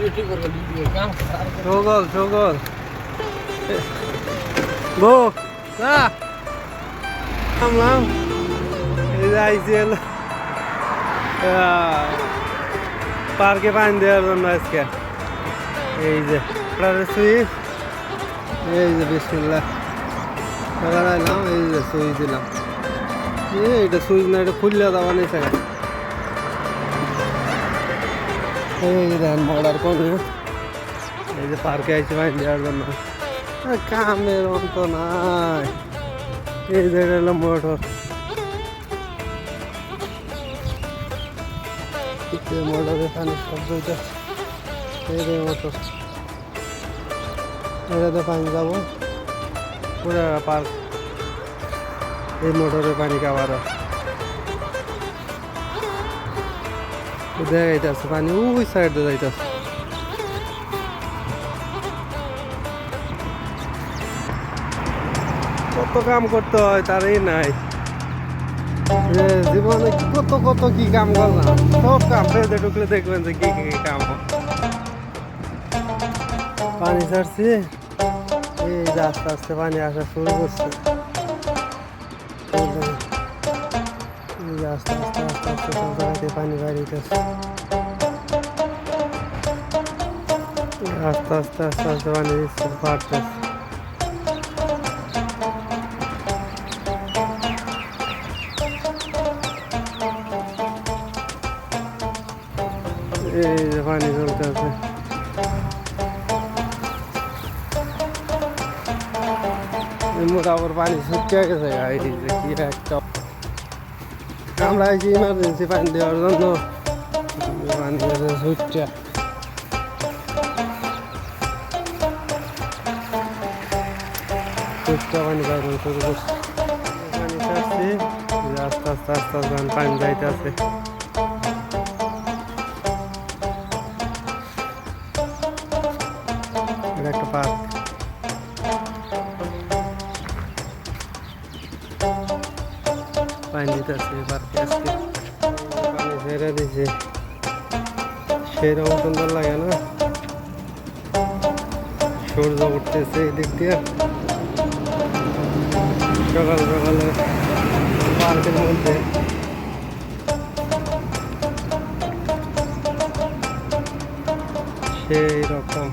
Duty করে, duty কাম সগল সগল। আমলাম এই যে আইসি এলো। পার্কে পানি দেওয়ার জন্য আজকে। এই যে সুইচ। এই যে বিসমিল্লা লাগাইলাম এই যে সুইচ দিলাম। এটা সুইচ না, এটা খুললে দেওয়া নেই সেখানে। এই দেখেন মর্ডার করে এই যে পার্কে আইছি পানি দেওয়ার জন্য কামের অন্ত নাই এই যে হলো মোটর মোটরে যাব পুরো পার্ক এই মোটরে পানি খাবার দেখা যাইতেছে পানি। ওই সাইডে যাইতেছে। কত কাম করতে হয়, তারই নাই। জীবনে কত কত কি কাম করলাম। সব কাম ফেলে ঢুকলে দেখবেন যে কি কি কাম পানি ছাড়ছি। এই যে আস্তে আস্তে পানি আসা শুরু করছে। আস্তে আস্তে জায়গাতে পানি বাড়িতেছে আস্তে আস্তে আস্তে আস্তে পানি বাড়তেছে এই যে পানি চলতে আছে মোটামুটি পানি শুকিয়ে গেছে যে কি একটা আমরা এই যে ইমার্জেন্সি পানি দেওয়ার জন্য। পানি শুকিয়ে শুকিয়ে পানি বাইরে শুরু করছে পানি ছাড়ছি আস্তে একটা পার্ক। পানি দিতেছে পার্কে আজকে? পানি ছেড়ে দিছে সেরকম সুন্দর লাগে না। সূর্য উঠতেছে এই দিক দিয়ে। সকাল সকালে পার্কের মধ্যে। সেই রকম।